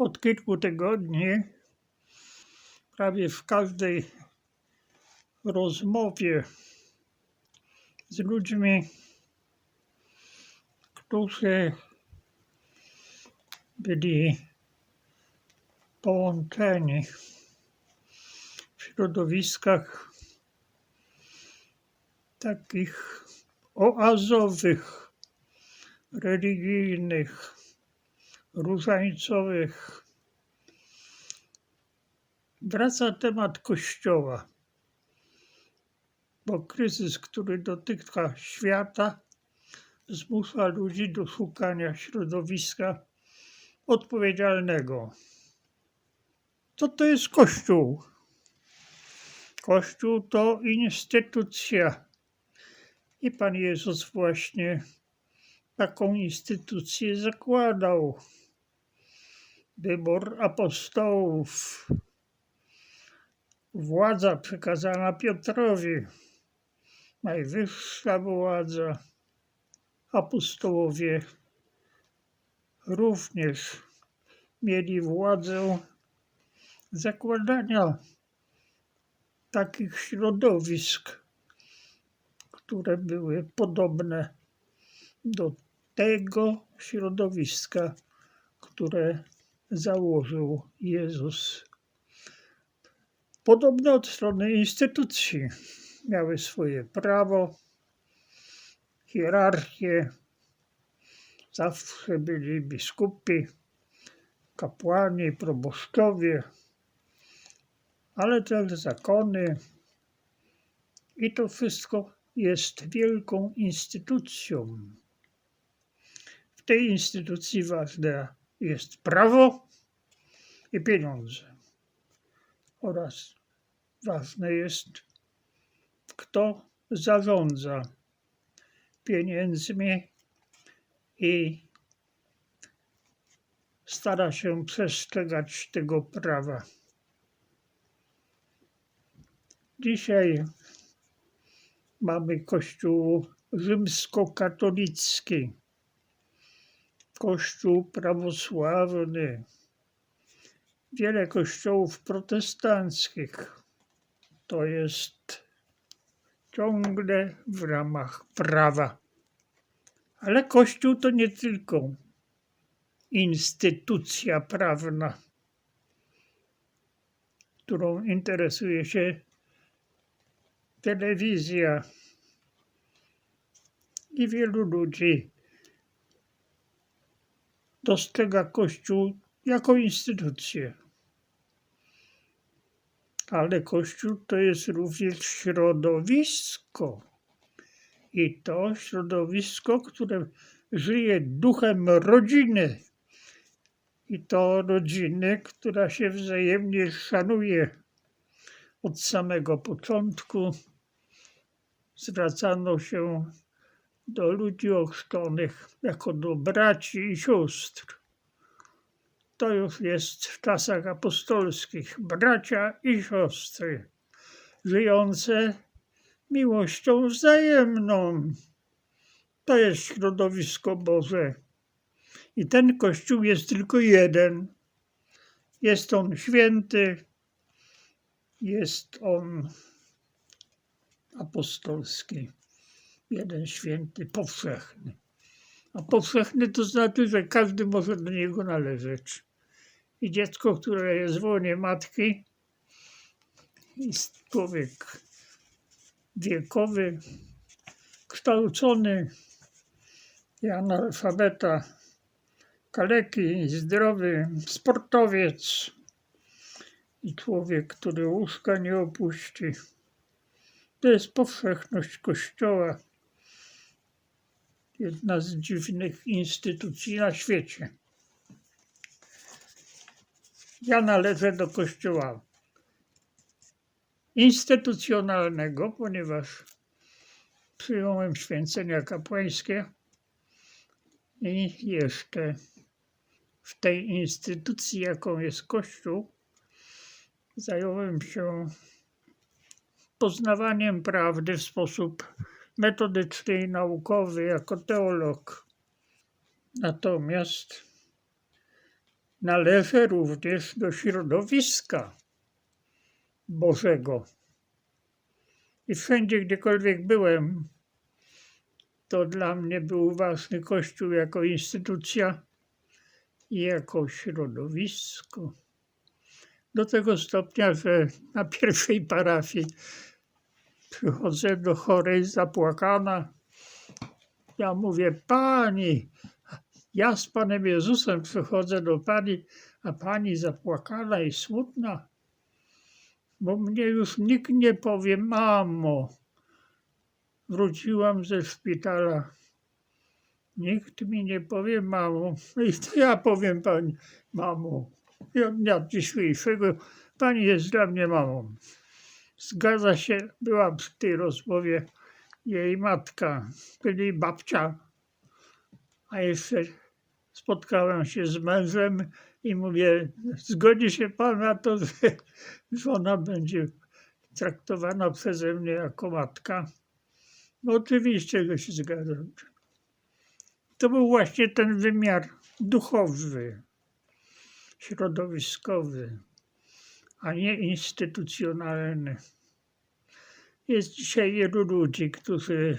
Od kilku tygodni prawie w każdej rozmowie z ludźmi, którzy byli połączeni w środowiskach takich oazowych, religijnych, różańcowych. Wraca temat Kościoła, bo kryzys, który dotyka świata, zmusza ludzi do szukania środowiska odpowiedzialnego. Co to jest Kościół? Kościół to instytucja. I Pan Jezus właśnie taką instytucję zakładał. Wybór apostołów, władza przekazana Piotrowi, najwyższa władza. Apostołowie również mieli władzę zakładania takich środowisk, które były podobne do tego środowiska, które założył Jezus. Podobne od strony instytucji miały swoje prawo, hierarchię. Zawsze byli biskupi, kapłani, proboszczowie, ale też zakony. I to wszystko jest wielką instytucją. Tej instytucji ważne jest prawo i pieniądze. Oraz ważne jest, kto zarządza pieniędzmi i stara się przestrzegać tego prawa. Dzisiaj mamy Kościół rzymskokatolicki, Kościół prawosławny, wiele kościołów protestanckich. To jest ciągle w ramach prawa. Ale Kościół to nie tylko instytucja prawna, którą interesuje się telewizja i wielu ludzi dostrzega Kościół jako instytucję. Ale Kościół to jest również środowisko. I to środowisko, które żyje duchem rodziny. I to rodziny, która się wzajemnie szanuje. Od samego początku zwracano się do ludzi ochrzczonych jako do braci i sióstr. To już jest w czasach apostolskich. Bracia i siostry żyjące miłością wzajemną. To jest środowisko Boże. I ten Kościół jest tylko jeden. Jest on święty, jest on apostolski, jeden święty, powszechny. A powszechny to znaczy, że każdy może do niego należeć. I dziecko, które jest w łonie matki, jest człowiek wiekowy, kształcony, analfabeta, kaleki, zdrowy, sportowiec i człowiek, który łóżka nie opuści. To jest powszechność Kościoła. Jedna z dziwnych instytucji na świecie. Ja należę do Kościoła instytucjonalnego, ponieważ przyjąłem święcenia kapłańskie i jeszcze w tej instytucji, jaką jest Kościół, zająłem się poznawaniem prawdy w sposób metodyczny i naukowy jako teolog. Natomiast należę również do środowiska Bożego. I wszędzie, gdziekolwiek byłem, to dla mnie był ważny Kościół jako instytucja i jako środowisko. Do tego stopnia, że na pierwszej parafii przychodzę do chorej zapłakana. Ja mówię, pani, ja z Panem Jezusem przychodzę do pani, a pani zapłakana i smutna, bo mnie już nikt nie powie, mamo. Wróciłam ze szpitala. Nikt mi nie powie, mamo. No I to ja powiem pani, mamo. I od dnia dzisiejszego pani jest dla mnie mamą. Zgadza się, była przy tej rozmowie jej matka, czyli babcia. A jeszcze spotkałem się z mężem i mówię, zgodzi się pan na to, że żona będzie traktowana przeze mnie jako matka? No oczywiście, że się zgadzam. To był właśnie ten wymiar duchowy, środowiskowy, a nie instytucjonalny. Jest dzisiaj wielu ludzi, którzy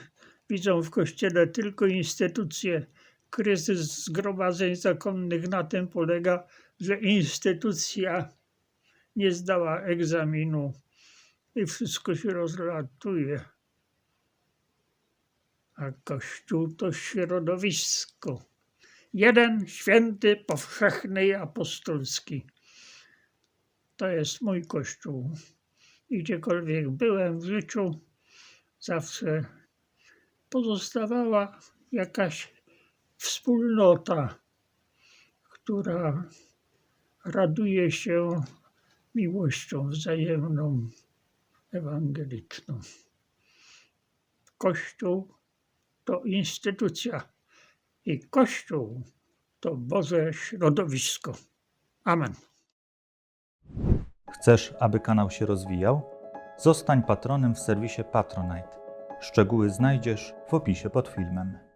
widzą w Kościele tylko instytucje. Kryzys zgromadzeń zakonnych na tym polega, że instytucja nie zdała egzaminu i wszystko się rozlatuje. A Kościół to środowisko. Jeden święty, powszechny i apostolski. To jest mój Kościół. I gdziekolwiek byłem w życiu, zawsze pozostawała jakaś wspólnota, która raduje się miłością wzajemną, ewangeliczną. Kościół to instytucja i Kościół to Boże środowisko. Amen. Chcesz, aby kanał się rozwijał? Zostań patronem w serwisie Patronite. Szczegóły znajdziesz w opisie pod filmem.